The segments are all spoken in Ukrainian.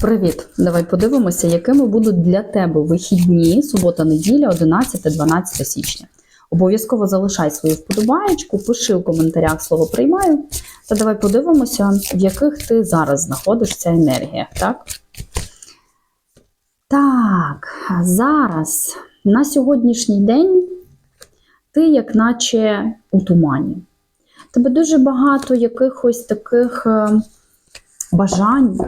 Привіт! Давай подивимося, якими будуть для тебе вихідні субота-неділя, 11-12 січня. Обов'язково залишай свою вподобаєчку, пиши у коментарях слово приймаю. Та давай подивимося, в яких ти зараз знаходишся енергіях, так? Так, зараз на сьогоднішній день ти як наче у тумані. Тебе дуже багато якихось таких е, бажань,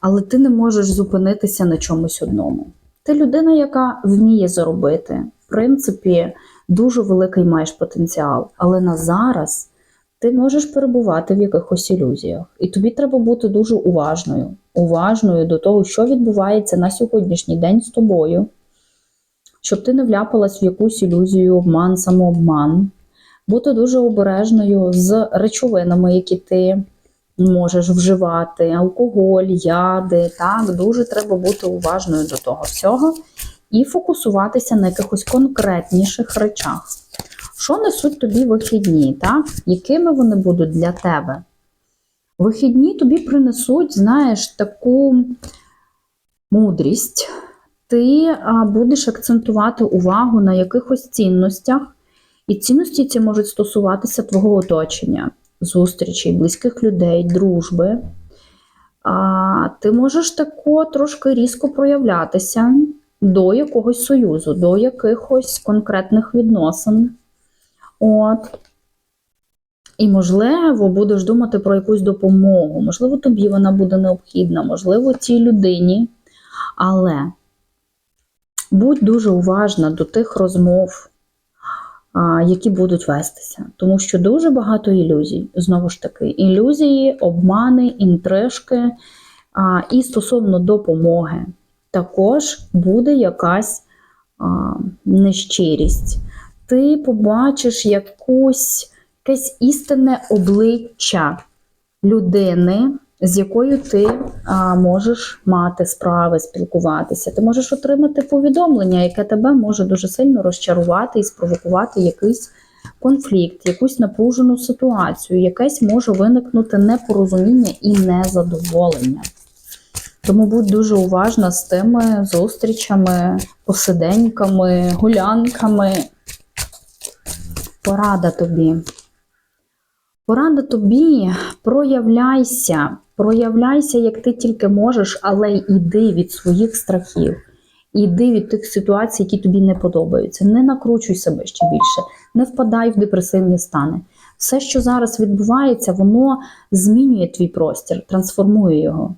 але ти не можеш зупинитися на чомусь одному. Ти людина, яка вміє заробити. В принципі, дуже великий маєш потенціал, але на зараз ти можеш перебувати в якихось ілюзіях. І тобі треба бути дуже уважною, уважною до того, що відбувається на сьогоднішній день з тобою, щоб ти не вляпалась в якусь ілюзію, обман, самообман. Бути дуже обережною з речовинами, які ти можеш вживати, алкоголь, яди. Так, дуже треба бути уважною до того всього і фокусуватися на якихось конкретніших речах. Що несуть тобі вихідні, так? якими вони будуть для тебе? Вихідні тобі принесуть, знаєш, таку мудрість. Ти будеш акцентувати увагу на якихось цінностях, і цінності ці можуть стосуватися твого оточення, зустрічей, близьких людей, дружби. А, ти можеш тако трошки різко проявлятися до якогось союзу, до якихось конкретних відносин. От. І, можливо, будеш думати про якусь допомогу. Можливо, тобі вона буде необхідна, можливо, цій людині. Але будь дуже уважна до тих розмов, які будуть вестися. Тому що дуже багато ілюзій. Знову ж таки, ілюзії, обмани, інтрижки. І стосовно допомоги, також буде якась нещирість. Ти побачиш якусь, якесь істинне обличчя людини, з якою ти а, можеш мати справи, спілкуватися. Ти можеш отримати повідомлення, яке тебе може дуже сильно розчарувати і спровокувати якийсь конфлікт, якусь напружену ситуацію, якесь може виникнути непорозуміння і незадоволення. Тому будь дуже уважна з тими зустрічами, посиденьками, гулянками. Порада тобі. Порада тобі, проявляйся, проявляйся, як ти тільки можеш, але йди від своїх страхів. Іди від тих ситуацій, які тобі не подобаються. Не накручуй себе ще більше, не впадай в депресивні стани. Все, що зараз відбувається, воно змінює твій простір, трансформує його.